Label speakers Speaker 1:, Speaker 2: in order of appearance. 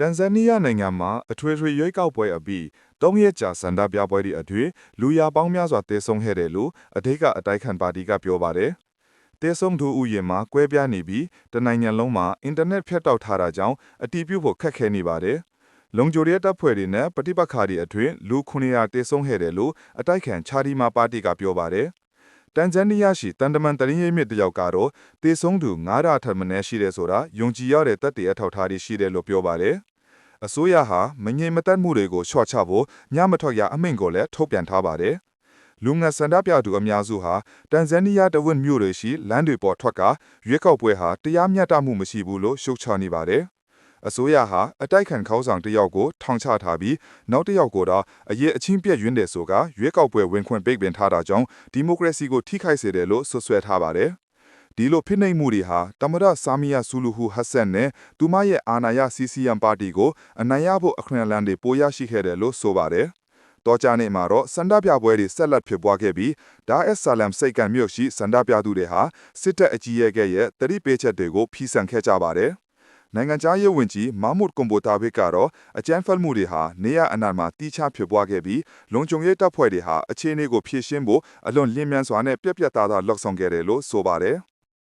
Speaker 1: တန်ဇန်နီးယားနိုင်ငံမှာအထွေထွေရွေးကောက်ပွဲအပြီး၃ရက်ကြာဆန္ဒပြပွဲတွေအတွင်းလူရပေါင်းများစွာတေဆုံးခဲ့တယ်လို့အထက်ကအတိုက်ခံပါတီကပြောပါတယ်။တေဆုံးသူဥယျာဉ်မှာကွဲပြားနေပြီးတနိုင်ငံလုံးမှာအင်တာနက်ဖြတ်တောက်ထားတာကြောင့်အတီးပြုတ်ဖို့ခက်ခဲနေပါတယ်။လုံခြုံရေးတပ်ဖွဲ့တွေနဲ့ပဋိပက္ခတွေအတွင်းလူ900တေဆုံးခဲ့တယ်လို့အတိုက်ခံချာဒီမာပါတီကပြောပါတယ်။တန်ဇန်နီးယားရှိတန်တမန်တရင်ရိပ်မြစ်တယောက်ကတော့တေဆုံးသူ900ထက်မနည်းရှိတယ်ဆိုတာယုံကြည်ရတဲ့တပ်တွေအထောက်အထားတွေရှိတယ်လို့ပြောပါတယ်။ အစိုးရဟာမငြိမ်မသက်မှုတွေကိုလျှော့ချဖို့ညမထွက်ရအမိန့်ကိုလည်းထုတ်ပြန်ထားပါတယ်။လူငယ်စန္ဒပြသူအများစုဟာတန်ဇန်နီးယားတဝက်မြို့တွေရှိလမ်းတွေပေါ်ထွက်ကရွေးကောက်ပွဲဟာတရားမျှတမှုမရှိဘူးလို့ရှုတ်ချနေပါတယ်။အစိုးရဟာအတိုက်ခံခေါင်းဆောင်တစ်ယောက်ကိုထောင်ချထားပြီးနောက်တစ်ယောက်ကိုတော့အရေးအချင်းပြည့်ရင်းတယ်ဆိုကရွေးကောက်ပွဲဝင်ခွင့်ပိတ်ပင်ထားတာကြောင့်ဒီမိုကရေစီကိုထိခိုက်စေတယ်လို့ဆွဆွဲထားပါတယ်။ ဒီလိုဖိနှိပ်မှုတွေဟာတမရဆာမီယာဆူလူဟူဟတ်ဆန်နဲ့သူမရဲ့အာဏာရ CCM ပါတီကိုအနိုင်ရဖို့အခွင့်အလမ်းတွေပိုရရှိခဲ့တယ်လို့ဆိုပါတယ်။တောကြနေမှာတော့စန္ဒပြပွဲတွေဆက်လက်ဖြစ်ပွားခဲ့ပြီးဒါအက်ဆာလမ်စိတ်ကံမြို့ရှိစန္ဒပြသူတွေဟာစစ်တပ်အကြီးအကဲရဲ့တတိပေးချက်တွေကိုဖီးဆန်ခဲ့ကြပါတယ်။နိုင်ငံခြားရေးဝန်ကြီးမာမုတ်ကွန်ဘိုတာဘစ်ကတော့အကြမ်းဖက်မှုတွေဟာနေရအနာမှာတီးခြားဖြစ်ပွားခဲ့ပြီးလုံခြုံရေးတပ်ဖွဲ့တွေဟာအခြေအနေကိုဖြေရှင်းဖို့အလွန်လျင်မြန်စွာနဲ့ပြက်ပြက်သားသားလှုပ်ဆောင်ခဲ့တယ်လို့ဆိုပါတယ်။